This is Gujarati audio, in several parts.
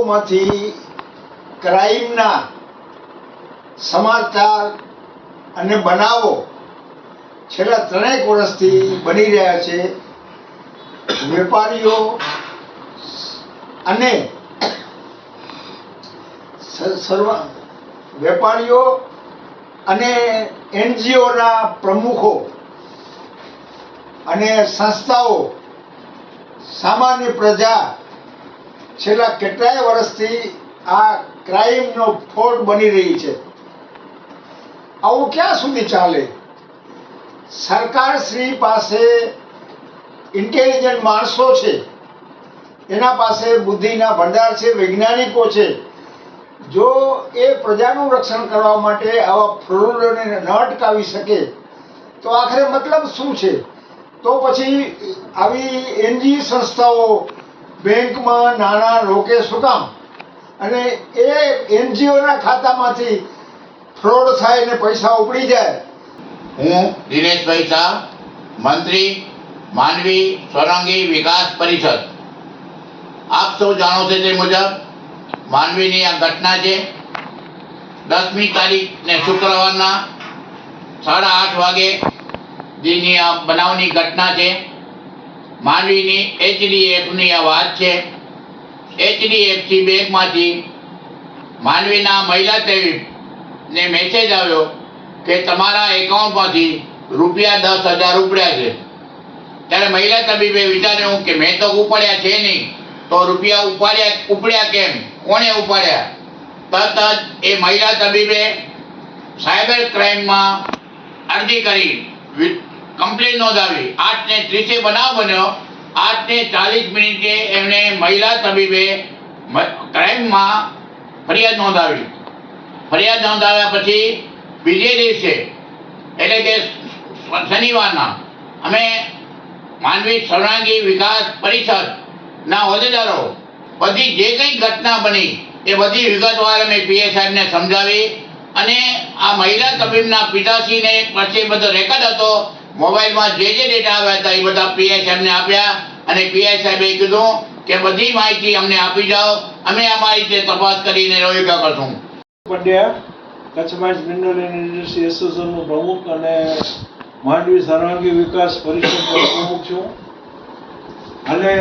પત્રિકાઓમાંથી ક્રાઇમના સમાચાર અને બનાવો છેલ્લા ત્રણેક વર્ષથી બની રહ્યા છે. વેપારીઓ અને વેપારીઓ અને એનજીઓના પ્રમુખો અને સંસ્થાઓ, સામાન્ય પ્રજા છેલ્લા કેટલાય વર્ષથી આ ક્રાઇમનો ફોડ બની રહી છે. આવું ક્યાં સુધી ચાલે? સરકાર શ્રી પાસે ઇન્ટેલિજન્ટ માણસો છે. એના પાસે બુદ્ધિના ભંડાર છે, વૈજ્ઞાનિકો છે. જો એ પ્રજાનું રક્ષણ કરવા માટે આવા ફ્રોડોને ન અટકાવી શકે, તો આખરે મતલબ શું છે? તો પછી આવી એનજી સંસ્થાઓ બેંકમાં નાણાં રોકે શું કામ? અને એ એનજીઓના ખાતામાંથી ફ્રોડ થાય ને પૈસા ઉપડી જાય. હું દિનેશભાઈ શાહ, મંત્રી, માનવી સોરંગી વિકાસ પરિષદ. આપ સૌ જાણો છો તે મુજબ માનવીની આ ઘટના છે. દસમી તારીખ ને શુક્રવારના સાડા આઠ વાગે જેની આ બનાવની ઘટના છે. માનવીની એચડીએફની આ વાત છે. એચડીએફસી બેંકમાંથી માંડવીના મહિલા ને મેસેજ આવ્યો કે તમારા એકાઉન્ટમાંથી રૂપિયા દસ હજાર ઉપડ્યા છે. ત્યારે મહિલા તબીબે વિચાર્યું કે મેં તો ઉપાડ્યા છે નહીં, તો રૂપિયા ઉપાડ્યા, ઉપડ્યા કેમ? કોણે ઉપાડ્યા? તરત જ એ મહિલા તબીબે સાયબર ક્રાઇમમાં અરજી કરી કમ્પ્લેન નોંધાવી. આઠ ને ત્રીસે બનાવ બન્યો. આઠ ને ચાલીસ મિનિટે એમણે મહિલા તબીબે ક્રાઇમમાં ફરિયાદ નોંધાવી. ફરિયાદ નોંધાવ્યા પછી બીજે દિવસે, એટલે કે શનિવારના, અમે માનવી સર્વાંગી વિકાસ પરિષદના હોદ્દેદારો બધી જે કંઈ ઘટના બની, એ બધી વિગતવાર અમે પીએ સાહેબને સમજાવી અને આ મહિલા તબીબના પિતાશ્રીને પછી બધો રેકોર્ડ હતો મોબાઈલમાં જે જે ડેટા આવ્યા હતા એ બધા પીએ આપ્યા અને પીએ કીધું કે બધી માહિતી અમને આપી જાઓ. અમે અમારી રીતે તપાસ કરીને રોયકા કરશું. Pandya, Kutch mines mineral industry એસોસિએશનનો પ્રમુખ અને માંડવી સર્વાંગી વિકાસ પરિષદનો પ્રમુખ છું. અને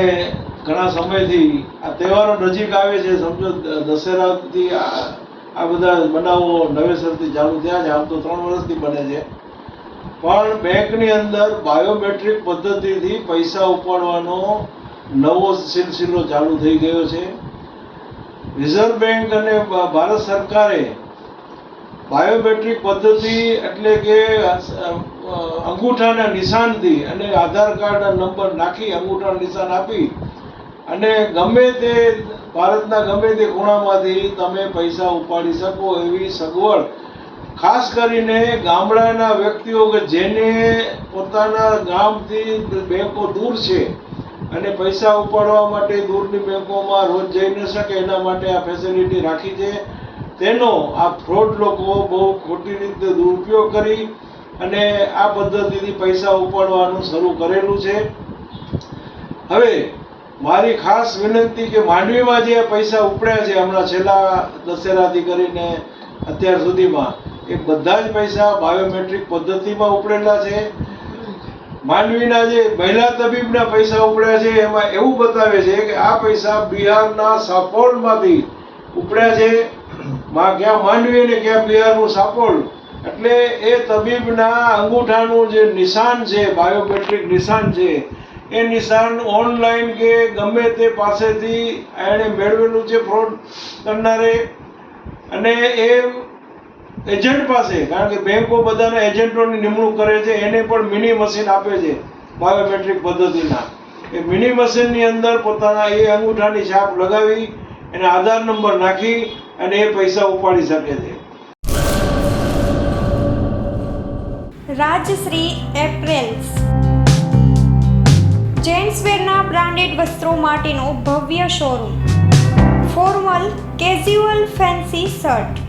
ઘણા સમયથી આ તહેવારો નજીક આવે છે, સમજો દશેરાથી આ બધા બનાવો નવેસરથી ચાલુ થયા છે. આમ તો ત્રણ વર્ષથી બને છે. પણ બેંકની અંદર બાયોમેટ્રિક પદ્ધતિથી પૈસા ઉપાડવાનો નવો સિલસિલો ચાલુ થઈ ગયો છે. રિઝર્વ બેંક અને ભારત સરકારે બાયોમેટ્રિક પદ્ધતિ એટલે કે અંગૂઠાના નિશાનથી અને આધાર કાર્ડના નંબર નાખી અંગૂઠાના નિશાન આપી અને ગમે તે, ભારતના ગમે તે ખૂણામાંથી તમે પૈસા ઉપાડી શકો એવી સગવડ ખાસ કરીને ગામડાના વ્યક્તિઓ કે જેને પોતાના ગામથી બેંકો દૂર છે અને પૈસા ઉપાડવા માટે દૂરની બેંકોમાં રોજ જઈ ન શકે, એના માટે આ ફેસિલિટી રાખી છે. તેનો આ ફ્રોડ લોકો બહુ ખોટી રીતે દુરુપયોગ કરી અને આ પદ્ધતિથી પૈસા ઉપાડવાનું શરૂ કરેલું છે. હવે મારી ખાસ વિનંતી કે માંડવીમાં જે પૈસા ઉપડ્યા છે, હમણાં છેલ્લા દશેરાથી કરીને અત્યાર સુધીમાં એ બધા જ પૈસા બાયોમેટ્રિક પદ્ધતિમાં ઉપડેલા છે. માંડવીના જે મહિલા તબીબના પૈસા ઉપડ્યા છે, એમાં એવું બતાવે છે કે આ પૈસા બિહારના સાપોલમાંથી ઉપડ્યા છે. માં ક્યાં માંડવી અને ક્યાં બિહારનું સાપોલ? એટલે એ તબીબના અંગૂઠાનું જે નિશાન છે, બાયોમેટ્રિક નિશાન છે, એ નિશાન ઓનલાઈન કે ગમે તે પાસેથી એણે મેળવેલું છે ફ્રોડ કરનારે. અને એ એજન્ટ પાસે, કારણ કે બેંકો બધાના એજન્ટોની નિમણૂક કરે છે, એને પણ મિની મશીન આપે છે બાયોમેટ્રિક પદ્ધતિના. એ મિની મશીનની અંદર પોતાના એ અંગૂઠાની છાપ લગાવી, એને આધાર નંબર નાખી, અને એ પૈસા ઉપાડી શકે છે. રાજશ્રી એપ્રેલ્સ. જેન્ટ્સવેરના બ્રાન્ડેડ વસ્ત્રો માટેનો ભવ્ય showroom. Formal casual fancy shirt.